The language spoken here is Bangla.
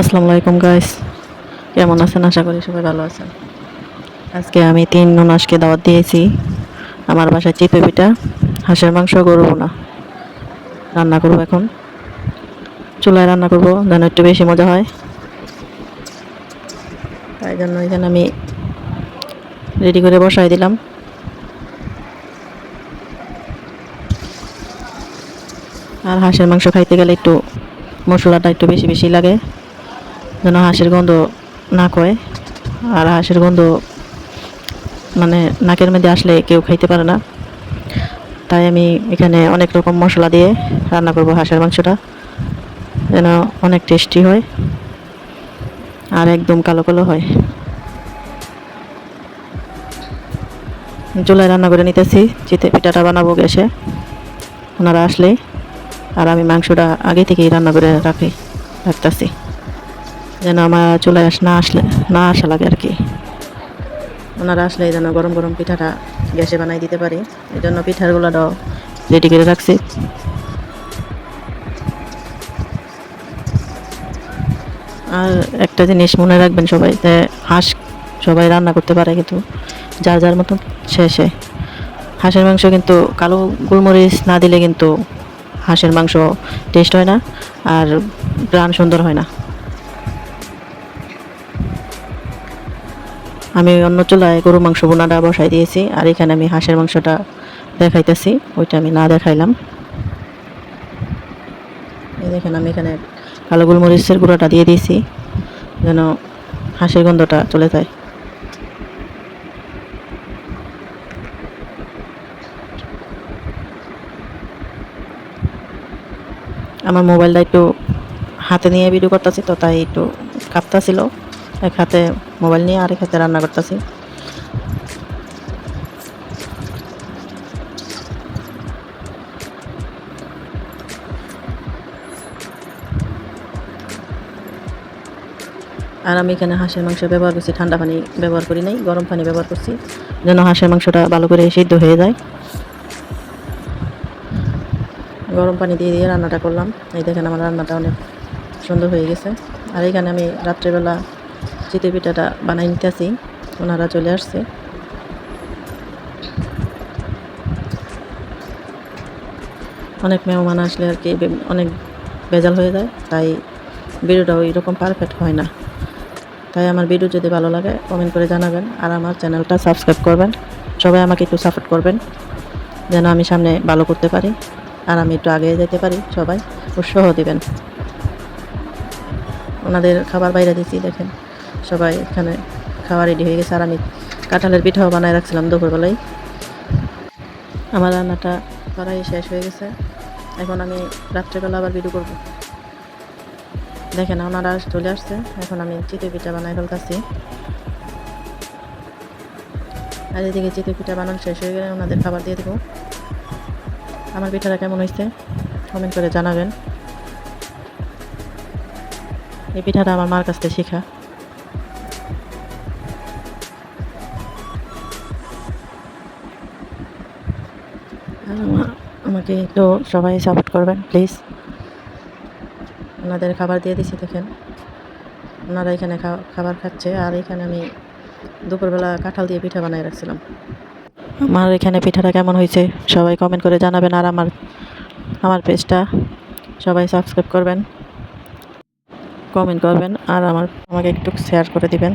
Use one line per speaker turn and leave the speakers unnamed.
আসসালামু আলাইকুম গাইস কেমন আছেন? আশা করি সবাই ভালো আছেন। আজকে আমি তিন ননাসকে দাওয়াত দিয়েছি। আমার বাসায় চিপে পিঠা, হাঁসের মাংস করব না রান্না করব এখন। চুলায় রান্না করব, যেন একটু বেশি মজা হয়। তাই জন্য এখানে আমি রেডি করে বসাই দিলাম। আর হাঁসের মাংস খাইতে গেলে একটু মশলাটা একটু বেশি বেশি লাগে। যেন হাঁসের গন্ধ না কয়। আর হাঁসের গন্ধ মানে নাকের মধ্যে আসলে কেউ খাইতে পারে না। তাই আমি এখানে অনেক রকম মশলা দিয়ে রান্না করব হাঁসের মাংসটা, যেন অনেক টেস্টি হয় আর একদম কালো কালো হয়। চুলায় রান্না করে নিতেছি, চিতে পিঠাটা বানাবো গ্যাসে। ওনারা আসলে, আর আমি মাংসটা আগে থেকেই রান্না করে রাখি, রাখতেছি। যেন আমার চলে আস না আসলে না আসা লাগে আর কি। ওনারা আসলে যেন গরম গরম পিঠাটা গ্যাসে বানাই দিতে পারি। এই জন্য পিঠাগুলোটাও রেডি করে রাখছি। আর একটা জিনিস মনে রাখবেন সবাই যে হাঁস সবাই রান্না করতে পারে কিন্তু যার যার মতন শেষে হাঁসের মাংস কিন্তু কালো গোলমরিচ না দিলে কিন্তু হাঁসের মাংস টেস্ট হয় না আর প্রাণ সুন্দর হয় না। আমি অন্য চুলায় গরু মাংস বোনাটা বসাই দিয়েছি, আর এখানে আমি হাঁসের মাংসটা দেখাইতেছি, ওইটা আমি না দেখাইলাম। দেখেন, আমি এখানে কালো গোলমরিচের গুঁড়োটা দিয়ে দিয়েছি, যেন হাঁসের গন্ধটা চলে যায়। আমার মোবাইলটা একটু হাতে নিয়ে ভিডিও করতেছি, তো তাই একটু কাঁপতাছিল। এক হাতে মোবাইল নিয়ে আরেক হাতে রান্না করতেছি। আর আমি এখানে হাঁসের মাংস ব্যবহার করছি, ঠান্ডা পানি ব্যবহার করি নাই, গরম পানি ব্যবহার করছি, যেন হাঁসের মাংসটা ভালো করে সিদ্ধ হয়ে যায়। গরম পানি দিয়ে দিয়ে রান্নাটা করলাম। এই দেখেন আমার রান্নাটা অনেক সুন্দর হয়ে গেছে। আর এখানে আমি রাত্রেবেলা চিতে পিঠাটা বানাই নিতেছি। ওনারা চলে আসছে। অনেক মেহমান আসলে আর কি অনেক ভেজাল হয়ে যায়, তাই ভিডিওটা ওই রকম পারফেক্ট হয় না। তাই আমার ভিডিও যদি ভালো লাগে কমেন্ট করে জানাবেন। আর আমার চ্যানেলটা সাবস্ক্রাইব করবেন। সবাই আমাকে একটু সাপোর্ট করবেন, যেন আমি সামনে ভালো করতে পারি। আর আমি একটু আগে যেতে পারি, সবাই উৎসাহ দেবেন। ওনাদের খাবার বাইরে দিচ্ছি দেখেন। সবাই এখানে খাওয়া রেডি হয়ে গেছে। আর আমি কাঁঠালের পিঠাও বানায় রাখছিলাম দুপুরবেলায়। আমার রান্নাটা করাই শেষ হয়ে গেছে। এখন আমি রাত্রেবেলা আবার ভিডিও করব। দেখেন, ওনারা চলে আসছে। এখন আমি চিতে পিঠা বানাই ফেলতেছি। আর এদিকে চিতে পিঠা বানানো শেষ হয়ে গেলে ওনাদের খাবার দিয়ে দেবো। আমার পিঠাটা কেমন হয়েছে? কমেন্ট করে জানাবেন। এই পিঠাটা আমার মার কাছ থেকে শেখা। আমাকে একটু সবাই সাপোর্ট করবেন প্লিজ ওনাদের খাবার দিয়ে দিছি, দেখেন। ওনারা এখানে খাবার খাচ্ছে, আর এখানে আমি দুপুরবেলা কাঁঠাল দিয়ে পিঠা বানিয়ে রাখছিলাম। আমার এখানে পিঠাটা কেমন হয়েছে, সবাই কমেন্ট করে জানাবেন, আর আমার আমার পেজটা সবাই সাবস্ক্রাইব করবেন কমেন্ট করবেন, আর আমার, আমাকে একটু শেয়ার করে দিবেন।